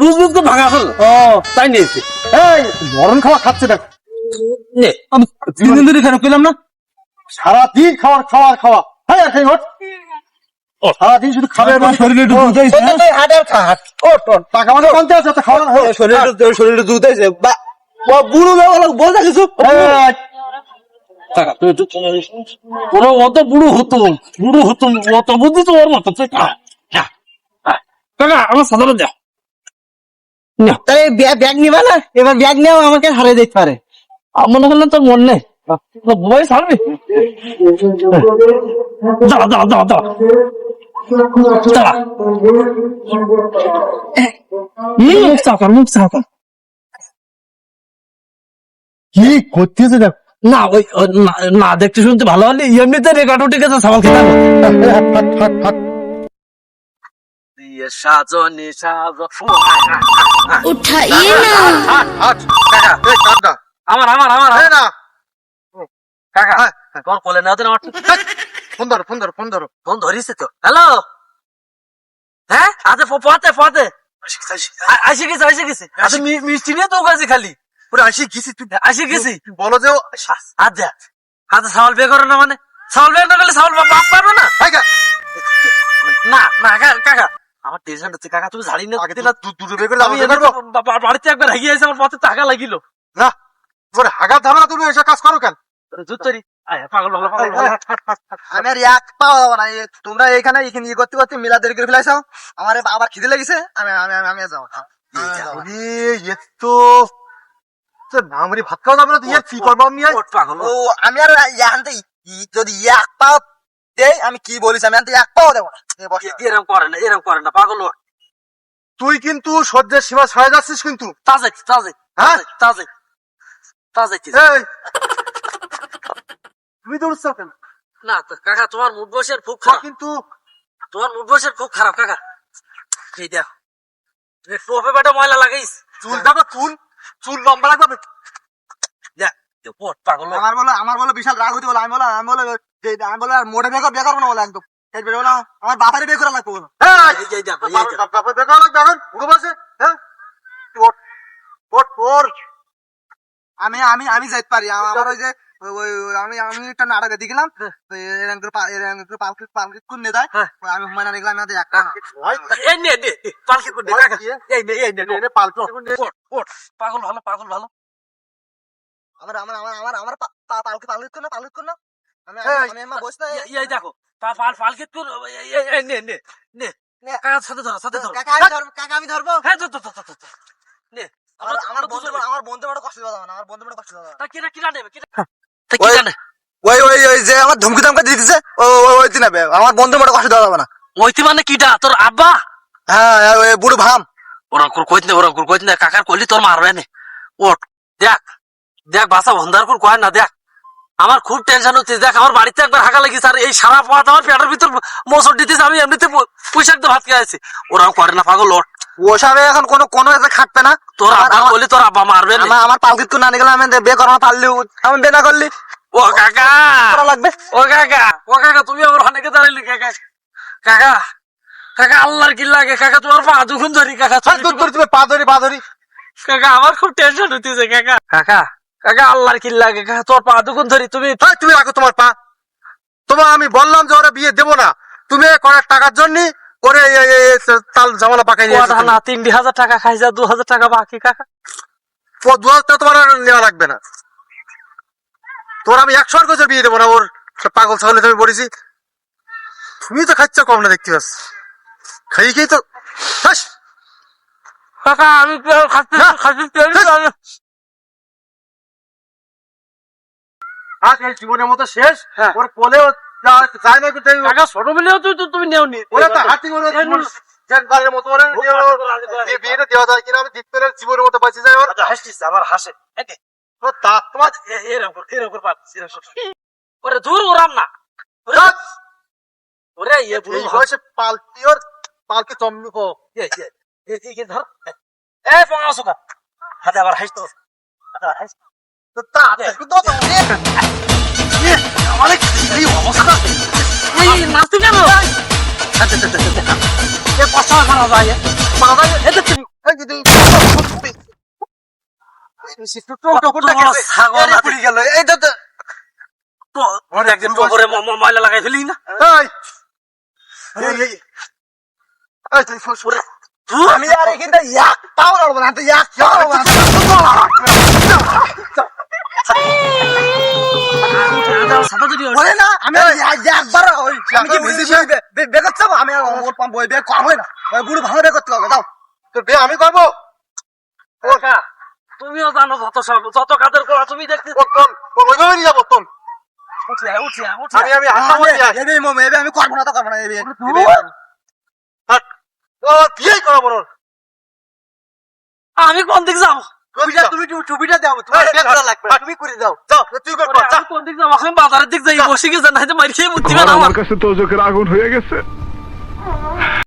Loose loose তো ভাঙা fail ও। তাই নিয়েছি। এই মরণ খাওয়া খাচ্ছে দেখ। নে আমি তিন দিন ধরে পেলাম না। সারাদিন খাওয়ার খাওয়ার খাওয়া হ্যাঁ আর খাই ওঠ। সারাদিন শুধু খাবে শরীরে হ্যাঁ? টাকা মানে কমতে আছে? তো খাওয়া হোক শরীরে শরীরে দুধ আছে। বা ও বুড়ো বলতে কিছু। কোনো অত বুড়ো হতো বুড়ো হতো অত বুদ্ধি তো ওর মতো। কাকা আমার সাধারণ দেও না। তাহলে ব্যাগ নিবা না? এবার ব্যাগ নেও আমাকে হারিয়ে দিতে পারে। মনে হলো তোর মন নেই। বই ছাড়বি? দাঁড়া দাঁড়া দাঁড়া দাঁড়া। দাঁড়া। মুখ মুখ কি করতেছে দেখ? না ওই না- না দেখতে শুনতে ভালো হলে এমনিতে রেকর্ড উঠে গেছে সাবাল খেতে দিয়ে ফোন ধরো ফোন ধরো পথে পথে আসে গেছে আসে গেছে মিষ্টি নিয়ে তো গেছে খালি পুরো আসে গেছি আসে গেছি বলো যে হাত দেখ হাতে করো না মানে সাওয়াল বিয়ে না করলে সাওয়াল বাপ পারবে না না না কাকা আমার টেনশন হচ্ছে কাকা তুমি ঝাড়ি না আগে দুটো বের করলে আমি বাড়িতে একবার হাগিয়ে আছে আমার পথে টাকা লাগিল। না তোর হাগার ধারণা তুমি এসব কাজ করো কেন? জুতরি পাগল পাগল পাগল পাগল। আমি আর এক পাওয়া যাব না তোমরা এখানে এখানে ইয়ে করতে করতে মিলা দেরি করে ফেলাইছো আমার আবার খিদে লেগেছে আমি আমি আমি আমি যাব তো তো নামরি ভাত খাওয়া যাবে না তুই কি করব আমি পাগল। ও আমি আর যদি এক পাও দেই আমি কি বলিস আমি এক পাও দেবো না। এই বস। এ- এরম করে না এরকম করে না পাগল তুই কিন্তু সহ্যের সীমা ছড়ে যাচ্ছিস কিন্তু। তাজে তাজে হ্যাঁ? তাজে তাজে এই। তুমি দৌড়ছ কেন? না কাকা তোমার মুখ বসের খুব খারাপ। কিন্তু তোমার মুখ বসের খুব খারাপ কাকা। এই দেখো টোপে পেটে ময়লা লাগাইস। চুল দেখো চুল। চুল লম্বা লাগবে। দেখ পাগল আমার বলো আমার বলো বিশাল রাগ হইতে বলো আমি বলো আমি বলো আমি বলো মোটে বেকার বেকার না বলো একদম। এই বেরো না আমার বাপারে বের করা লাগবে বাপের লাগবে এখন উঠে বসে হ্যাঁ? আমি আমি আমি যাইতে পারি। আমার ওই যে ওই- আমি আমি একটা নাটকে দেখলাম এরকম করে পা- এরকম করে পালকি পালকি কোন নে দেয়। হ্যাঁ। আমি হুমায়ুন দেখলাম একটা নে নে নে, পালকি করে দে, ওই কাকা। কি? এই নে এই নে নে, নে পালকি ওঠ, ওঠ, ওঠ। পাগল ভালো পাগল ভালো। আমার আমার আমার আমার পালকি পালকি কোন না পালকি কোন না আমি হ্যাঁ। আমি আমার বস না এই- এই দেখো পাল পালকি কর এই- এই- এই নে নে নে। নে। কাকার সাথে ধরো সাথে ধরো কাকা আমি ধরবো কাকা আমি ধরবো। হ্যাঁ ধর ধর ধর ধর, ধর। নে আমার আমার বন্ধু। আমার বন্ধু বড় কষ্ট আমার বন্ধু বড় কষ্ট দেওয়া তা কিরা কিরা নেবে কিরা তা কি ওই- ওই ওই ওই যে আমার ধমকি ধমকা দিতেছে ও ওই ওই দিন আমার বন্ধু বড় কষ্ট দেওয়া যাবে না। ওইতি মানে কিটা তোর আব্বা? হ্যাঁ ওই বুড়ো ভাম। ওরা করে কইত না ওরা করে কইত না কাকার কইলি তোর মারবে না। ওঠ দেখ দেখ বাসা ভন্দার করে কয় না দেখ। আমার খুব টেনশন হচ্ছে। দেখ আমার বাড়িতে একবার হাঁকা লাগিস আর এই সারা পথ আমার পেটের ভিতর মোসর দিতেছে আমি এমনিতে দিয়ে ভাত খেয়ে আছি ওরা করে না পাগল ওসবে এখন কোনো কোনো এতে খাটবে না। তোর আব্বা কইলি তোর আব্বা মারবে না। আমার না নিয়ে গেলে আমি বে পারলি আমি বে না করলি। ও কাকা! লাগবে। ও কাকা! ও কাকা তুমি আমার অনেকে দাঁড়াইলি কাকা। কাকা! কাকা আল্লাহর কি লাগে? কাকা তোমার পা দুখন ধরি কাকা। হ্যাঁ, তুমি পা ধরি পা ধরি। কাকা আমার খুব টেনশন হইতেছে কাকা। কাকা কাকা আল্লাহর কি লাগে তোর পা দুগুণ ধরি। তুমি তুমি রাখো তোমার পা। তোমার আমি বললাম যে ওরা বিয়ে দেবো না। তুমি কয়েক টাকার জন্য এই তাল জামালা পাকাই না তিনটি হাজার টাকা খাই যা দু হাজার টাকা বাকি কাকা। দু হাজার টাকা তোমার নেওয়া লাগবে না। তোর আমি একশো আর বিয়ে দেবো না ওর পাগল ছাগলে তুমি বলেছি তুমি তো খাচ্ছ কম না দেখতে পাচ্ছ। খাই খেয়ে তো কাকা আমি খাচ্ছি খাচ্ছি আজ এই জীবনের মতো শেষ? হ্যাঁ। ওর কোলেও যায় না কিন্তু ছোট মিলেও তুই তুমি নেও নি ওরা তো হাতি ওরা জেনবারের মতো ওরা নিয়ে ওর বিয়ে- দেওয়া যায় কিনা? আমি দেখতে জীবনের মতো বাঁচে যায় ওর। আচ্ছা, হাসছিস আমার হাসে। ওর তোমার এরকম এরকম করে। ওরে দূর ওরাম না। ওরে ইয়ে বুড়ো বয়সে পালকি ওর পালকি এ, ধর। এ পঙ্গা সুকা হাতে আবার হাসতো হাতে আবার হাসতো। তো কষ্ট মারা যায় মারা যায় এদের তুমি ময়লা লাগাই ফেলি না আমি আর এখানে এক পাও লড়বো এক সাদা যদি না আমি একবার আমি কি বুঝি যাব আমি ওর বই না। ওই বুড়ো তোর করব? তুমিও জানো যত সব যত কাদের করা তুমি দেখতে ওইভাবে নিয়ে যাব আমি আমি হাসা আমি- বলি এবে মম, এবে আমি করব না তো করব না এবে এবে ও বিয়েই করাবো আমি কোন দিক যাব? টুপিটা তুমি টু- টুপিটা দাও তোমার এই, বের করা লাগবে। হাট। তুমি করে দাও। যাও তুই কর কর, যা আমি কোন দিক যাব? আমি বাজারের দিক যাই বসে গেছে না মারি খেয়ে বুদ্ধি ঘর না আমার কাছে তোজকের আগুন হয়ে গেছে।